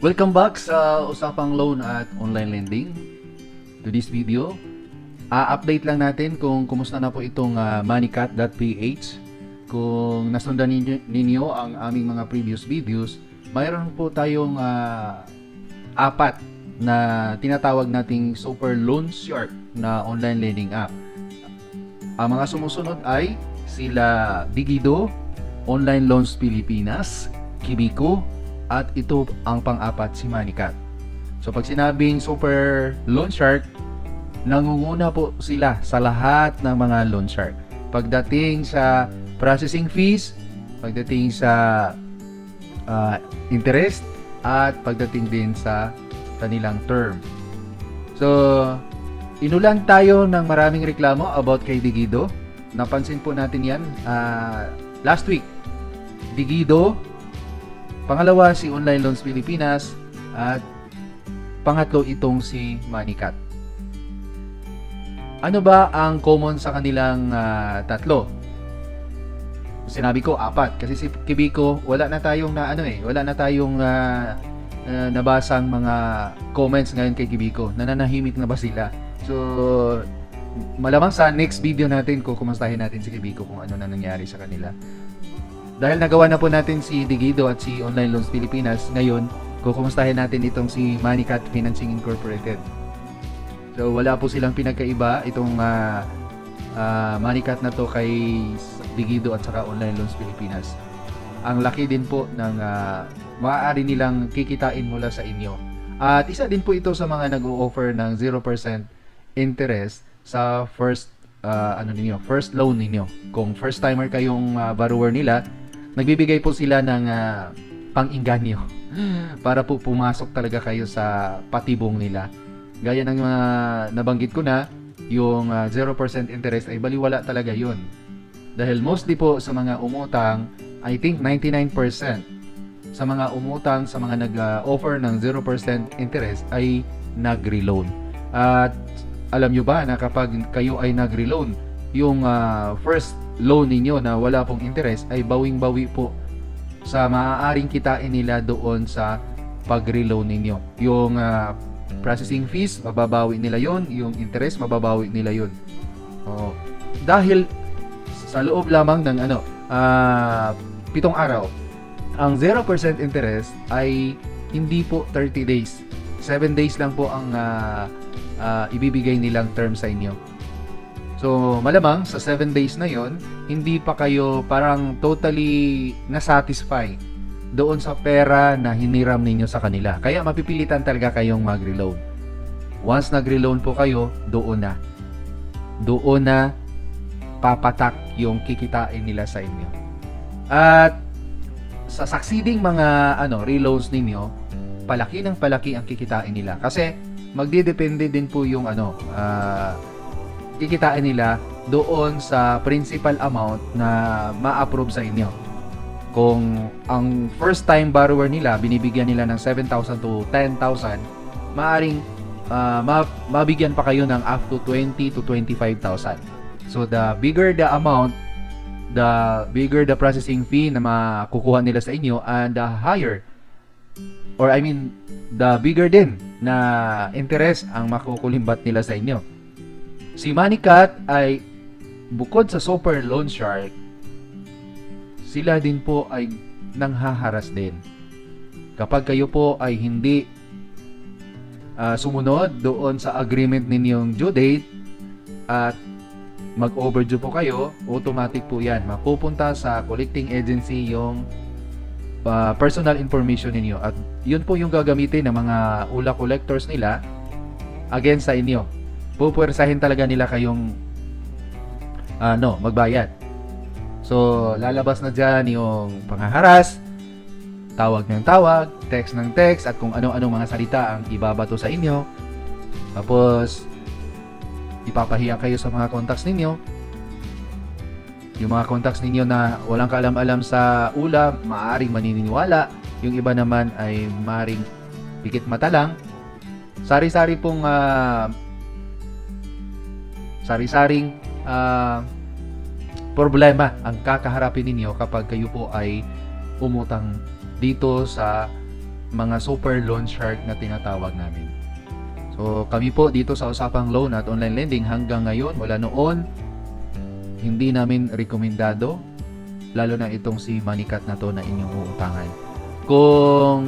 Welcome back sa usapang loan at online lending. To this video, a-update lang natin kung kumusta na po itong uh, moneycat.ph. Kung nasundan ninyo, ninyo ang aming mga previous videos, mayroon po tayong ah, apat na tinatawag nating super loan shark na online lending app. Ang mga sumusunod ay sila Digido, Online Loans Pilipinas, Kibico, at ito ang pang-apat si Manicat. So pag sinabing super loan shark, nangunguna po sila sa lahat ng mga loan shark. Pagdating sa processing fees, pagdating sa ah, interest, at pagdating din sa kanilang term. So, inulan tayo ng maraming reklamo about kay Digido. Napansin po natin yan ah, last week. Digido, pangalawa si Online Loans Pilipinas, at pangatlo itong si Manicat. Ano ba ang common sa kanilang ah, tatlo? Sinabi ko apat kasi si Kibiko wala na tayong na ano eh, wala na tayong ah, ah, nabasang mga comments ngayon kay Kibiko. Nananahimik na ba sila? So malamang sa next video natin ko kumustahin natin si Kibiko kung ano na nangyari sa kanila. Dahil nagawa na po natin si Digido at si Online Loans Pilipinas, ngayon kukumustahin natin itong si Manicat Financing Incorporated. So wala po silang pinagkaiba itong uh, Manicat na to kay Digido at saka Online Loans Pilipinas. Ang laki din po ng ah, maaari nilang kikitain mula sa inyo. At isa din po ito sa mga nag-o-offer ng 0% interest sa first ah, ano ninyo, first loan ninyo. Kung first timer kayong ah, borrower nila, nagbibigay po sila ng ah, pang-inganyo para po pumasok talaga kayo sa patibong nila. Gaya ng mga nabanggit ko na, yung ah, 0% interest ay baliwala talaga yun. Dahil mostly po sa mga umutang, I think 99% sa mga umutang, sa mga nag-offer ng 0% interest ay nagre-loan. At alam nyo ba na kapag kayo ay nagre-loan, yung ah, first loan ninyo na wala pong interest ay bawing-bawi po sa maaaring kitain nila doon sa pag-reloan ninyo. Yung ah, processing fees, mababawi nila yon Yung interest, mababawi nila yon Oo. Dahil sa loob lamang ng ano, ah, pitong araw, ang 0% interest ay hindi po 30 days. 7 days lang po ang ah, ah, ibibigay nilang term sa inyo. So, malamang sa 7 days na yon, hindi pa kayo parang totally nasatisfy doon sa pera na hiniram ninyo sa kanila. Kaya mapipilitan talaga kayong mag-reload. Once nag-reload po kayo, doon na. Doon na papatak yung kikitain nila sa inyo. At sa succeeding mga ano reloads ninyo, palaki ng palaki ang kikitain nila kasi magdidepende din po yung ano ah, kikitain nila doon sa principal amount na ma-approve sa inyo. Kung ang first time borrower nila binibigyan nila ng 7,000 to 10,000, maaring ah, ma- mabigyan pa kayo ng up to 20 to 25,000. So the bigger the amount, the bigger the processing fee na makukuha nila sa inyo and the higher or I mean the bigger din na interest ang makukulimbat nila sa inyo. Si Manicat ay bukod sa super loan shark, sila din po ay nanghaharas din. Kapag kayo po ay hindi ah, sumunod doon sa agreement ninyong due date at mag-overdue po kayo, automatic po yan. Mapupunta sa collecting agency yung uh, personal information ninyo. At yun po yung gagamitin ng mga ula collectors nila against sa inyo. Pupwersahin talaga nila kayong ano, magbayad. So, lalabas na dyan yung panghaharas, tawag ng tawag, text ng text, at kung ano-ano mga salita ang ibabato sa inyo. Tapos, ipapahiya kayo sa mga contacts ninyo. Yung mga contacts ninyo na walang kaalam-alam sa ula, maaaring maniniwala. Yung iba naman ay maaaring pikit mata lang. Sari-sari pong ah, sari-saring ah, problema ang kakaharapin ninyo kapag kayo po ay umutang dito sa mga super loan shark na tinatawag namin. So kami po dito sa Usapang Loan at Online Lending hanggang ngayon, wala noon, hindi namin rekomendado, lalo na itong si Manikat na to na inyong uutangan. Kung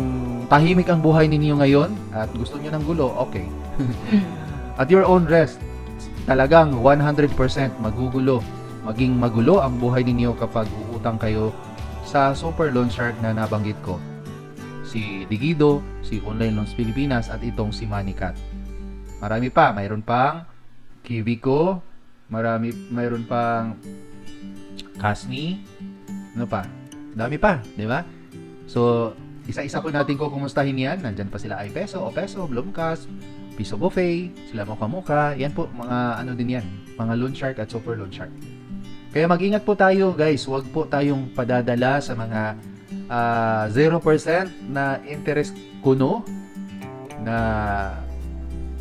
tahimik ang buhay ninyo ngayon at gusto niyo ng gulo, okay. at your own rest, talagang 100% magugulo, maging magulo ang buhay ninyo kapag uutang kayo sa super loan shark na nabanggit ko. Si Digido, si Online Loans Pilipinas at itong si Manikat. Marami pa, mayroon pang Kivico, marami mayroon pang Kasni, ano pa? Dami pa, di ba? So, isa-isa po natin ko kumustahin yan. Nandyan pa sila iPeso, Opeso, Blomcast, Piso Buffet, sila Mocha Mocha. Yan po, mga ano din yan. Mga loan shark at super loan shark. Kaya mag-ingat po tayo guys. Huwag po tayong padadala sa mga ah, 0% na interest kuno na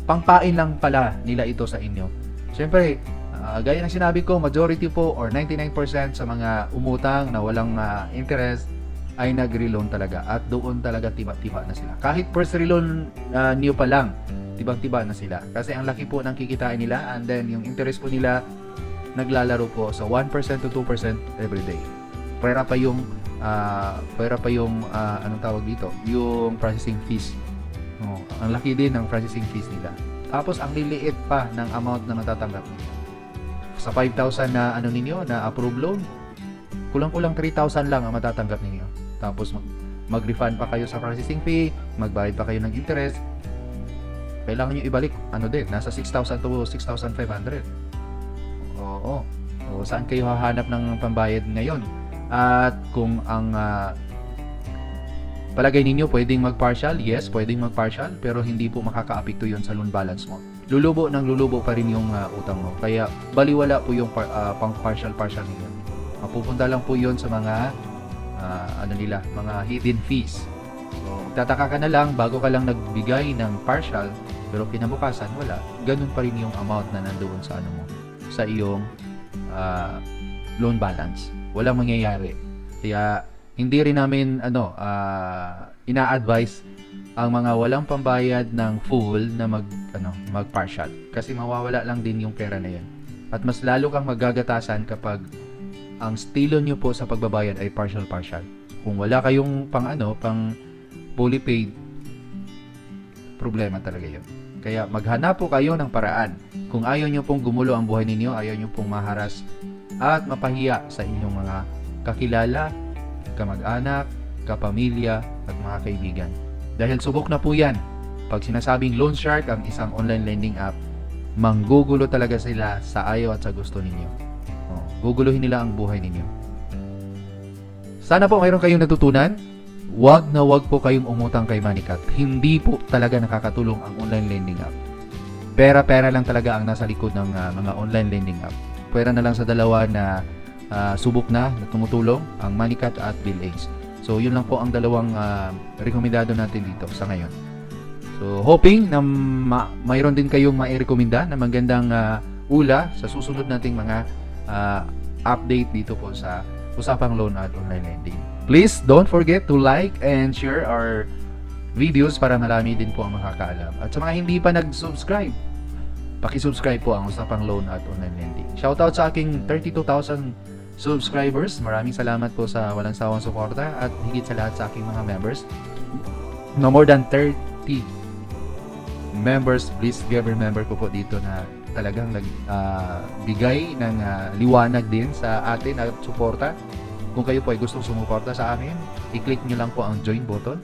pangpain lang pala nila ito sa inyo. Siyempre, ah, gaya ng sinabi ko, majority po or 99% sa mga umutang na walang ah, interest ay nag-reloan talaga at doon talaga tiba-tiba na sila. Kahit first reloan uh, new pa lang, tibang-tiba na sila. Kasi ang laki po ng kikitain nila and then yung interest po nila naglalaro po sa 1% to 2% every day. Pera pa yung ah, pera pa yung ah, anong tawag dito, yung processing fees. Oh, ang laki din ng processing fees nila. Tapos ang liliit pa ng amount na matatanggap ninyo. Sa 5,000 na ano ninyo na approve loan, kulang-kulang 3,000 lang ang matatanggap ninyo. Tapos mag mag-refund pa kayo sa processing fee, magbayad pa kayo ng interest. Kailangan nyo ibalik, ano din, nasa 6,000 to 6,500. Oo. O, saan kayo hahanap ng pambayad ngayon? At kung ang ah, palagay ninyo pwedeng mag-partial, yes, pwedeng mag-partial, pero hindi po makaka-apekto yun sa loan balance mo. Lulubo ng lulubo pa rin yung ah, utang mo. Kaya baliwala po yung par- ah, pang partial-partial ninyo. Mapupunta lang po yun sa mga ah, ano nila, mga hidden fees. So, tataka ka na lang bago ka lang nagbigay ng partial, pero kinabukasan wala. Ganun pa rin yung amount na nandoon sa ano mo, sa iyong ah, loan balance. Walang mangyayari. Kaya hindi rin namin ano ah, ina-advise ang mga walang pambayad ng full na mag ano mag partial kasi mawawala lang din yung pera na yun. At mas lalo kang magagatasan kapag ang estilo nyo po sa pagbabayad ay partial partial. Kung wala kayong pang ano, pang fully paid, problema talaga yun. Kaya maghanap po kayo ng paraan. Kung ayaw nyo pong gumulo ang buhay ninyo, ayaw nyo pong maharas at mapahiya sa inyong mga kakilala, kamag-anak, kapamilya, at mga kaibigan. Dahil subok na po yan. Pag sinasabing Loan Shark ang isang online lending app, manggugulo talaga sila sa ayaw at sa gusto ninyo. Oh, guguluhin nila ang buhay ninyo. Sana po mayroon kayong natutunan. Huwag na huwag po kayong umutang kay Manikat. Hindi po talaga nakakatulong ang online lending app. Pera-pera lang talaga ang nasa likod ng ah, mga online lending app. Pwera na lang sa dalawa na ah, subok na na tumutulong, ang Manikat at BillAce. So, yun lang po ang dalawang ah, rekomendado natin dito sa ngayon. So, hoping na ma- mayroon din kayong mairekomenda na magandang ah, ula sa susunod nating mga ah, update dito po sa Usapang Loan at Online Lending. Please don't forget to like and share our videos para marami din po ang makakaalam. At sa mga hindi pa nag-subscribe, paki-subscribe po ang Usapang Loan at Online Lending. Shoutout sa aking 32,000 subscribers. Maraming salamat po sa walang sawang suporta at higit sa lahat sa aking mga members. No more than 30 members, please a member ko po dito na talagang nagbigay ng ah, liwanag din sa atin at suporta. Kung kayo po ay gustong sumuporta sa amin, i-click nyo lang po ang join button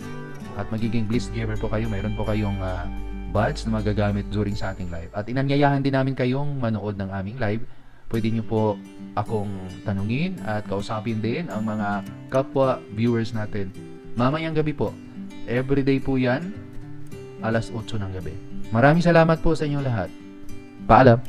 at magiging bliss giver po kayo. Mayroon po kayong ah, badge na magagamit during sa ating live. At inanyayahan din namin kayong manood ng aming live. Pwede nyo po akong tanungin at kausapin din ang mga kapwa viewers natin. Mamayang gabi po. Everyday po yan, alas 8 ng gabi. Maraming salamat po sa inyong lahat. Paalam.